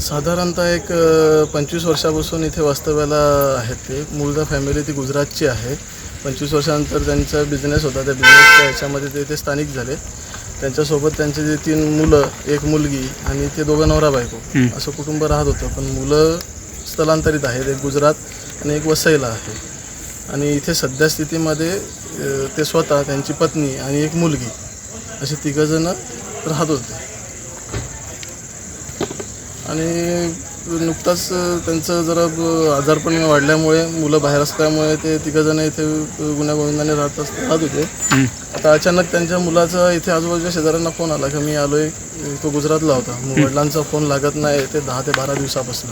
साधारणतः एक पंचवीस वर्षापासून इथे वास्तव्याला आहेत ते. मूळचा फॅमिली ती गुजरातची आहे. पंचवीस वर्षानंतर त्यांचा बिझनेस होता. त्या बिझनेसच्या ह्याच्यामध्ये ते ते स्थानिक झाले. त्यांच्यासोबत त्यांचे जे तीन मुलं एक मुलगी आणि ते दोघं नवरा बायको. असं कुटुंब राहत होतं. पण मुलं स्थलांतरित आहेत. एक गुजरात आणि एक वसईला आहे. आणि इथे सध्या स्थितीमध्ये ते स्वतः त्यांची पत्नी आणि एक मुलगी असे तिघंजणं राहत होते. आणि नुकताच त्यांचं जरा आजारपण वाढल्यामुळे मुलं बाहेर असल्यामुळे ते तिघंजणं इथे गुन्ह्यागोविंदाने राहत अस राहत होते. आता अचानक त्यांच्या मुलाचा इथे आजूबाजूच्या शेजाऱ्यांना फोन आला की मी आलोय तो गुजरातला होता. वडिलांचा फोन लागत नाही ते दहा ते बारा दिवसापासून.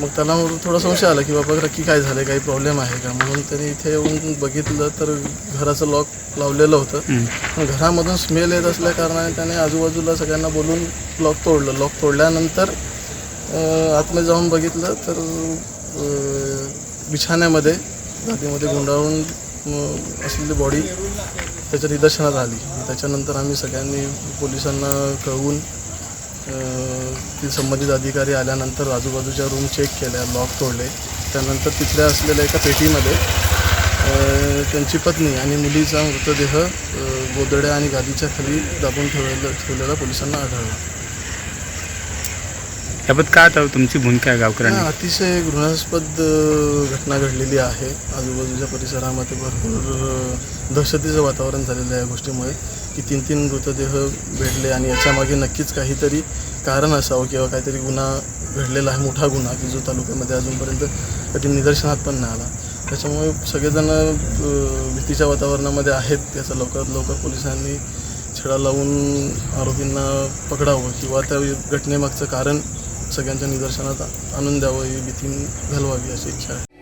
मग त्याला थोडा संशय आला की बाबा नक्की काय झालं काही प्रॉब्लेम आहे का? म्हणून त्यांनी इथे येऊन बघितलं तर घराचं लॉक लावलेलं होतं. घरामधून स्मेल येत असल्या कारणाने त्याने आजूबाजूला सगळ्यांना बोलून लॉक तोडलं. लॉक तोडल्यानंतर आतमध्ये जाऊन बघितलं तर बिछाण्यामध्ये गादीमध्ये गुंडाळून असलेली बॉडी त्याच्या निदर्शनात आली. त्याच्यानंतर आम्ही सगळ्यांनी पोलिसांना कळवून ते संबंधित अधिकारी आल्यानंतर आजूबाजूच्या रूम चेक केल्या लॉक तोडले. त्यानंतर तिथल्या असलेल्या एका पेटीमध्ये त्यांची पत्नी आणि मुलीचा मृतदेह गोदड्या आणि गादीच्या खाली दाबून ठेवलेला ठेवलेला पोलिसांना आढळला. याबाबत काय आता तुमची भूमिका आहे गावकऱ्यांनी? अतिशय घृणास्पद घटना घडलेली आहे. आजूबाजूच्या परिसरामध्ये भरपूर दहशतीचं वातावरण झालेलं आहे या गोष्टीमुळे. की तीन तीन मृतदेह भेटले आणि याच्यामागे नक्कीच काहीतरी कारण असावं किंवा काहीतरी गुन्हा घडलेला आहे मोठा गुन्हा की जो तालुक्यामध्ये अजूनपर्यंत कठीण निदर्शनात पण नाही आला. त्याच्यामुळे सगळेजण भीतीच्या वातावरणामध्ये आहेत याचा लवकरात लवकर पोलिसांनी छडा लावून आरोपींना पकडावं किंवा त्या घटनेमागचं कारण सगळ्यांच्या निदर्शनात आणून द्यावं ही भीती घालवावी अशी इच्छा आहे.